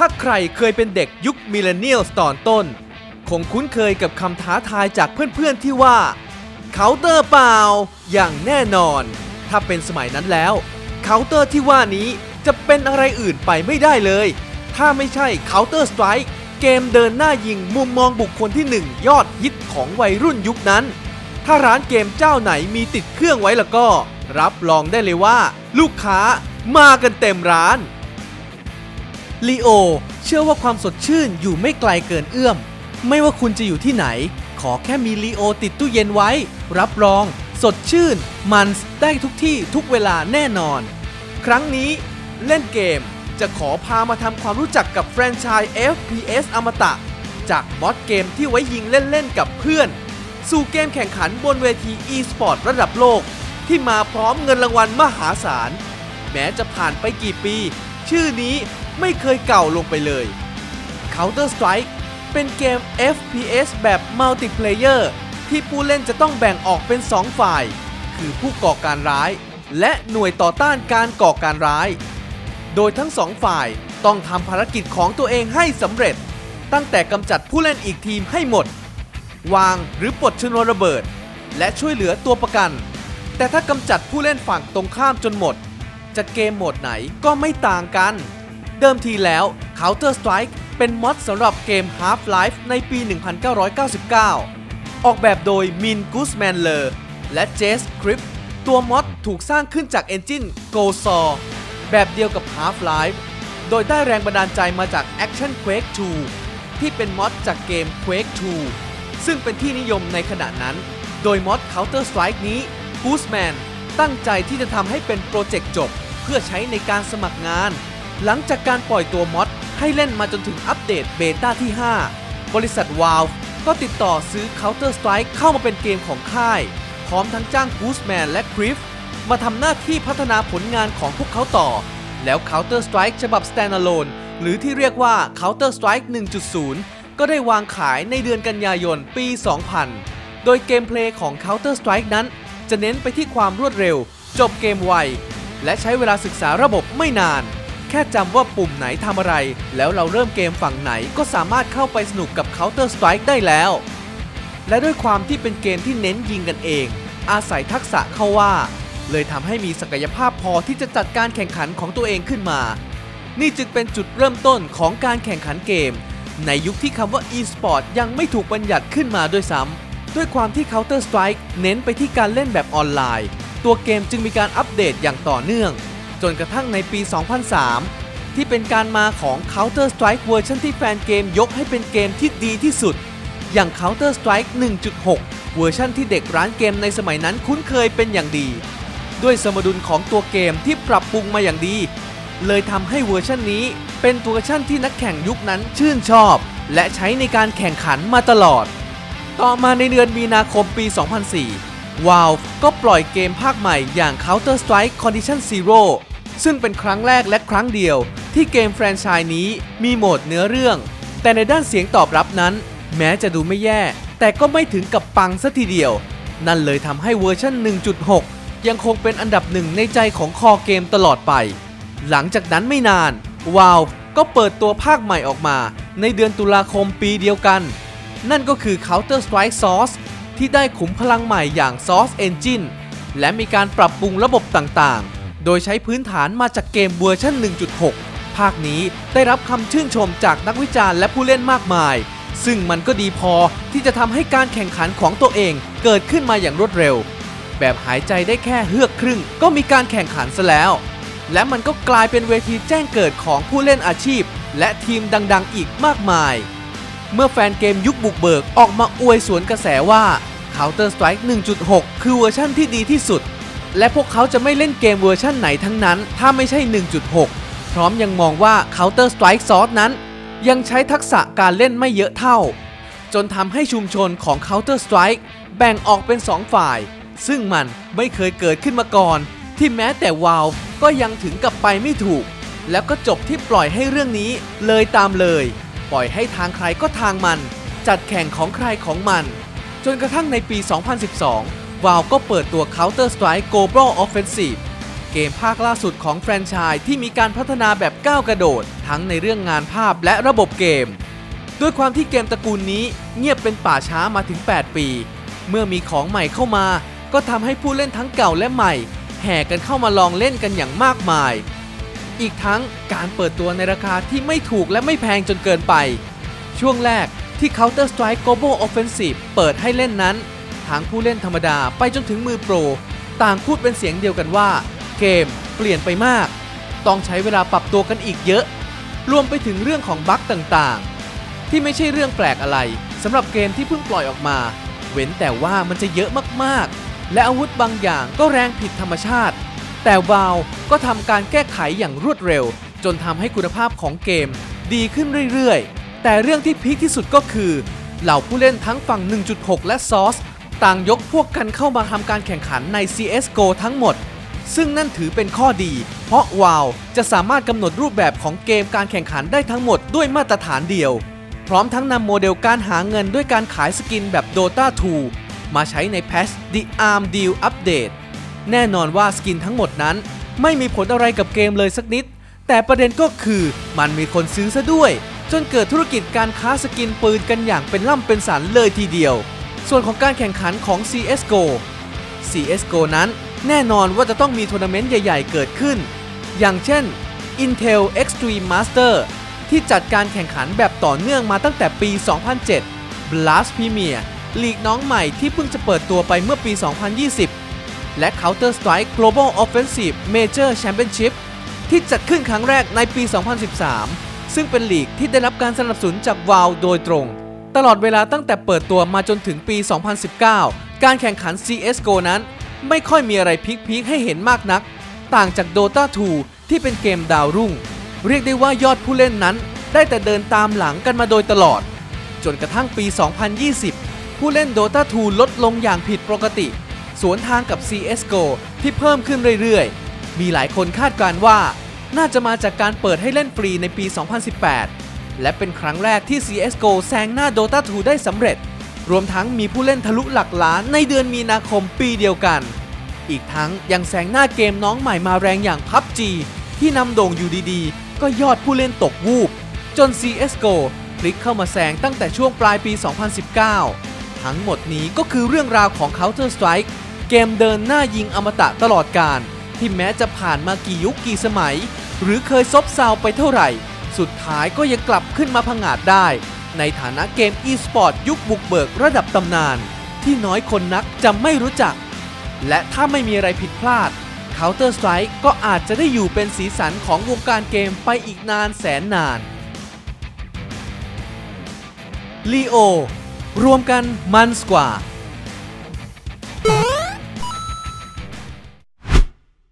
ถ้าใครเคยเป็นเด็กยุคมิเลเนียลตอนต้น คงคุ้นเคยกับคำท้าทายจากเพื่อนๆที่ว่าเคาน์เตอร์เปล่า อย่างแน่นอน ถ้าเป็นสมัยนั้นแล้วเคาน์เตอร์ที่ว่านี้จะเป็นอะไรอื่นไปไม่ได้เลย ถ้าไม่ใช่ Counter Strike เกมเดินหน้ายิงมุมมองบุคคลที่หนึ่งยอดฮิตของวัยรุ่นยุคนั้น ถ้าร้านเกมเจ้าไหนมีติดเครื่องไว้แล้วก็ รับรองได้เลยว่า ลูกค้ามากันเต็มร้าน ลีโอเชื่อว่าความสดชื่นอยู่ไม่ไกลเกินเอื้อม ไม่ว่าคุณจะอยู่ที่ไหน ขอแค่มีลีโอติดตู้เย็นไว้ รับรอง สดชื่น มันได้ทุกที่ทุกเวลาแน่นอน ครั้งนี้เล่นเกมจะขอพามาทำความรู้จักกับแฟรนไชส์ FPS อมตะ จากมอดเกมที่ไว้ยิงเล่นๆกับเพื่อน สู่เกมแข่งขันบนเวที e-sport ระดับโลก ที่มาพร้อมเงินรางวัลมหาศาล แม้จะผ่านไปกี่ปี ชื่อนี้ไม่เคยเก่าลงไปเลย Counter Strike เป็นเกม FPS แบบมัลติเพลเยอร์ที่ผู้เล่นจะต้องแบ่งออกเป็น 2 ฝ่าย คือผู้ก่อการร้าย และหน่วยต่อต้านการก่อการร้าย โดยทั้งสองฝ่ายต้องทำภารกิจของตัวเองให้สำเร็จ ตั้งแต่กำจัดผู้เล่นอีกทีมให้หมด วางหรือปลดชนวนระเบิด และช่วยเหลือตัวประกัน แต่ถ้ากำจัดผู้เล่นฝั่งตรงข้ามจนหมด จะเกมโหมดไหนก็ไม่ต่างกัน เดิมทีแล้ว Counter Strike เป็นมอดสำหรับเกม Half-Life ในปี 1999 ออกแบบโดยมินกูสแมนเลอร์และเจสคริปตัวมอดถูกสร้างขึ้นจากเอนจิน Go s a w แบบเดียวกับ Half-Life โดยได้แรงบันดาลใจมาจาก Action Quake 2 ที่เป็นมอดจากเกม Quake 2 ซึ่งเป็นที่นิยมในขณะนั้น โดยมอด Counter Strike นี้ Gooseman ตั้งใจที่จะทำให้เป็นโปรเจกต์จบ พื่อใช้ในการสมัครงาน หลังจากการปล่อยตัวมอดให้เล่นมาจนถึงอัปเดตเบต้าที่ 5 บริษัท Valve ก็ติดต่อซื้อ Counter Strike เข้ามาเป็นเกมของค่าย พร้อมทั้งจ้าง Gooseman และ Griff มาทำหน้าที่พัฒนาผลงานของพวกเขาต่อ แล้ว Counter Strike ฉบับ Standalone หรือที่เรียกว่า Counter Strike 1.0 ก็ได้วางขายในเดือนกันยายนปี 2000 โดยเกมเพลย์ของ Counter Strike นั้น จะเน้นไปที่ความรวดเร็ว จบเกมไว และใช้เวลาศึกษาระบบไม่นาน แค่จำว่าปุ่มไหนทำอะไร แล้วเราเริ่มเกมฝั่งไหนก็สามารถเข้าไปสนุกกับ Counter Strike ได้แล้ว และด้วยความที่เป็นเกมที่เน้นยิงกันเอง อาศัยทักษะเข้าว่า เลยทำให้มีศักยภาพพอที่จะจัดการแข่งขันของตัวเองขึ้นมา นี่จึงเป็นจุดเริ่มต้นของการแข่งขันเกม ในยุคที่คำว่า e-sport ยังไม่ถูกบัญญัติขึ้นมาด้วยซ้ำด้วยความที่ Counter Strike เน้นไปที่การเล่นแบบออนไลน์ ตัวเกมจึงมีการอัปเดตอย่างต่อเนื่อง จนกระทั่งในปี 2003 ที่เป็นการมาของ Counter Strike เวอร์ชันที่แฟนเกมยกให้เป็นเกมที่ดีที่สุด อย่าง Counter Strike 1.6 เวอร์ชันที่เด็กร้านเกมในสมัยนั้นคุ้นเคยเป็นอย่างดี ด้วยสมดุลของตัวเกมที่ปรับปรุงมาอย่างดี เลยทำให้เวอร์ชันนี้เป็นตัวเวอร์ชันที่นักแข่งยุคนั้นชื่นชอบ และใช้ในการแข่งขันมาตลอด ต่อมาในเดือนมีนาคมปี 2004 Valve ก็ปล่อยเกมภาคใหม่อย่าง Counter Strike Condition Zero ซึ่งเป็นครั้งแรกและครั้งเดียว ที่เกมแฟรนไชส์นี้มีโหมดเนื้อเรื่อง แต่ในด้านเสียงตอบรับนั้น แม้จะดูไม่แย่ แต่ก็ไม่ถึงกับปังสัทีเดียว นั่นเลยทำให้เวอร์ชัน1.6 ยังคงเป็นอันดับหนึ่งในใจของคอเกมตลอดไป หลังจากนั้นไม่นาน Valve ก็เปิดตัวภาคใหม่ออกมา ในเดือนตุลาคมปีเดียวกัน นั่นก็คือ Counter Strike Source ที่ได้ขุมพลังใหม่อย่าง Source Engine และมีการปรับปรุงระบบต่างๆ โดยใช้พื้นฐานมาจากเกมเวอร์ชัน 1.6 ภาคนี้ได้รับคำชื่นชมจากนักวิจารณ์และผู้เล่นมากมาย ซึ่งมันก็ดีพอที่จะทำให้การแข่งขันของตัวเองเกิดขึ้นมาอย่างรวดเร็ว แบบหายใจได้แค่เฮือกครึ่ง ก็มีการแข่งขันซะแล้ว และมันก็กลายเป็นเวทีแจ้งเกิดของผู้เล่นอาชีพ และทีมดัง ๆ อีกมากมาย เมื่อแฟนเกมยุคบุกเบิกออกมาอวยสวนกระแสว่า Counter Strike 1.6 คือเวอร์ชั่นที่ดีที่สุด และพวกเขาจะไม่เล่นเกมเวอร์ชั่นไหนทั้งนั้น ถ้าไม่ใช่ 1.6 พร้อมยังมองว่า Counter Strike Source นั้น ยังใช้ทักษะการเล่นไม่เยอะเท่า จนทำให้ชุมชนของ Counter Strike แบ่งออกเป็น 2 ฝ่าย ซึ่งมันไม่เคยเกิดขึ้นมาก่อน ที่แม้แต่วาวก็ยังถึงกับไปไม่ถูก แล้วก็จบที่ปล่อยให้เรื่องนี้เลยตามเลย ปล่อยให้ทางใครก็ทางมัน จัดแข่งของใครของมัน จนกระทั่งในปี 2012 วาวก็เปิดตัว Counter Strike Global Offensive เกมภาคล่าสุดของแฟรนไชส์ที่มีการพัฒนาแบบก้าวกระโดด ทั้งในเรื่องงานภาพและระบบเกม ด้วยความที่เกมตระกูลนี้เงียบเป็นป่าช้ามาถึง 8 ปี เมื่อมีของใหม่เข้ามา ก็ทำให้ผู้เล่นทั้งเก่าและใหม่ แห่กันเข้ามาลองเล่นกันอย่างมากมาย อีกทั้งการเปิดตัวในราคาที่ไม่ถูกและไม่แพงจนเกินไป ช่วงแรกที่ Counter Strike Global Offensive เปิดให้เล่นนั้นทั้งผู้เล่นธรรมดาไปจนถึงมือโปร ต่างพูดเป็นเสียงเดียวกันว่า เกมเปลี่ยนไปมาก ต้องใช้เวลาปรับตัวกันอีกเยอะ รวมไปถึงเรื่องของบั๊กต่างๆ ที่ไม่ใช่เรื่องแปลกอะไรสำหรับเกมที่เพิ่งปล่อยออกมา เว้นแต่ว่ามันจะเยอะมากๆ และอาวุธบางอย่างก็แรงผิดธรรมชาติ แต่วาวก็ทำการแก้ไขอย่างรวดเร็ว จนทำให้คุณภาพของเกมดีขึ้นเรื่อยๆ แต่เรื่องที่พีคที่สุดก็คือ เหล่าผู้เล่นทั้งฝั่ง 1.6 และซอสต่างยกพวกกันเข้ามาทำการแข่งขันใน CSGO ทั้งหมด ซึ่งนั่นถือเป็นข้อดี เพราะวาวจะสามารถกำหนดรูปแบบของเกมการแข่งขันได้ทั้งหมดด้วยมาตรฐานเดียว พร้อมทั้งนำโมเดลการหาเงินด้วยการขายสกินแบบ Dota 2 มาใช้ในแพช The Arm Deal Update แน่นอนว่าสกินทั้งหมดนั้น ไม่มีผลอะไรกับเกมเลยสักนิด แต่ประเด็นก็คือมันมีคนซื้อซะด้วย จนเกิดธุรกิจการค้าสกินปืนกันอย่างเป็นล่ำเป็นสันเลยทีเดียว ส่วนของการแข่งขันของ CSGO CSGO นั้นแน่นอนว่าจะต้องมีทัวร์นาเมนต์ใหญ่ ๆ เกิดขึ้น อย่างเช่น Intel Extreme Master ที่จัดการแข่งขันแบบต่อเนื่องมาตั้งแต่ปี 2007 Blast Premier ลีกน้องใหม่ที่เพิ่งจะเปิดตัวไปเมื่อปี 2020 และ Counter Strike Global Offensive Major Championship ที่จัดขึ้นครั้งแรกในปี 2013 ซึ่งเป็นลีกที่ได้รับการสนับสนุนจาก VAL โดยตรง ตลอดเวลาตั้งแต่เปิดตัวมาจนถึงปี 2019 การแข่งขัน CSGO นั้น ไม่ค่อยมีอะไรพีคๆให้เห็นมากนัก ต่างจาก Dota 2 ที่เป็นเกมดาวรุ่ง เรียกได้ว่ายอดผู้เล่นนั้น ได้แต่เดินตามหลังกันมาโดยตลอด จนกระทั่งปี 2020 ผู้เล่น Dota 2 ลดลงอย่างผิดปกติ สวนทางกับ CSGO ที่เพิ่มขึ้นเรื่อยๆ มีหลายคนคาดการณ์ว่า น่าจะมาจากการเปิดให้เล่นฟรีในปี 2018 และเป็นครั้งแรกที่ CSGO แซงหน้า Dota 2 ได้สำเร็จ รวมทั้งมีผู้เล่นทะลุหลักล้านในเดือนมีนาคมปีเดียวกัน อีกทั้งยังแซงหน้าเกมน้องใหม่มาแรงอย่าง PUBG ที่นำโด่งอยู่ดีๆ ก็ยอดผู้เล่นตกวูบ จน CSGO พลิกเข้ามาแซงตั้งแต่ช่วงปลายปี 2019 ทั้งหมดนี้ก็คือเรื่องราวของ Counter Strike เกมเดินหน้ายิงอมตะตลอดการ ที่แม้จะผ่านมากี่ยุคกี่สมัย หรือเคยซบเซาไปเท่าไหร่ สุดท้ายก็ยังกลับขึ้นมาพังอาจได้ ในฐานะเกม e-sport ยุคบุกเบิกระดับตำนาน ที่น้อยคนนักจะไม่รู้จัก และถ้าไม่มีอะไรผิดพลาด Counter Strike ก็อาจจะได้อยู่เป็นสีสันของวงการเกมไปอีกนานแสนนานลีโอรวมกันมันกว่า